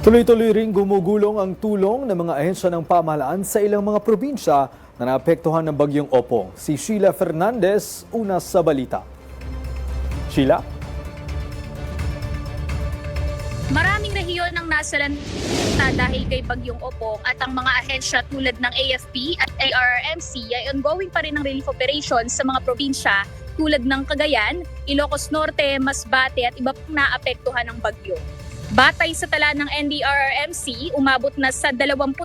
Tuloy-tuloy ring gumugulong ang tulong ng mga ahensya ng pamahalaan sa ilang mga probinsya na naapektuhan ng bagyong Opong. Si Sheila Fernandez, una sa balita. Sheila? Maraming rehiyon ang nasalanta dahil kay Bagyong Opong at ang mga ahensya tulad ng AFP at ARRMC ay ongoing pa rin ang relief operations sa mga probinsya tulad ng Cagayan, Ilocos Norte, Masbate at iba pang naapektuhan ng bagyo. Batay sa tala ng NDRRMC, umabot na sa 26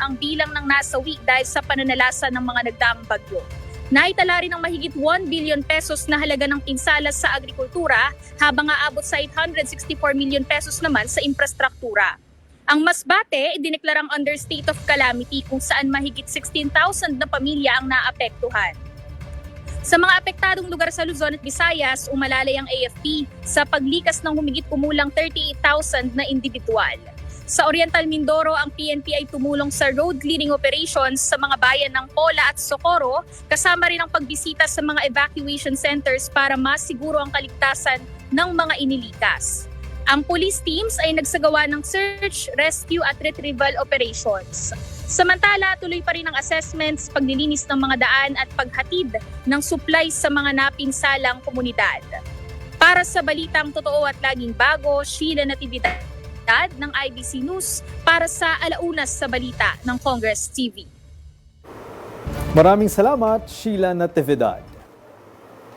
ang bilang ng nasawi dahil sa pananalasa ng mga nagdaang bagyo. Naitala rin ng mahigit 1 billion pesos na halaga ng pinsala sa agrikultura habang aabot sa 864 million pesos naman sa infrastruktura. Ang Masbate, idineklarang under state of calamity kung saan mahigit 16,000 na pamilya ang naapektuhan. Sa mga apektadong lugar sa Luzon at Visayas, umalalay ang AFP sa paglikas ng humigit kumulang 38,000 na individual. Sa Oriental Mindoro, ang PNP ay tumulong sa road clearing operations sa mga bayan ng Pola at Socorro, kasama rin ang pagbisita sa mga evacuation centers para masiguro ang kaligtasan ng mga inilikas. Ang police teams ay nagsagawa ng search, rescue at retrieval operations. Samantala, tuloy pa rin ang assessments, paglilinis ng mga daan at paghatid ng supplies sa mga napinsalang komunidad. Para sa balitang totoo at laging bago, Sheila Natividad ng IBC News para sa Alaunas sa Balita ng Congress TV. Maraming salamat, Sheila Natividad.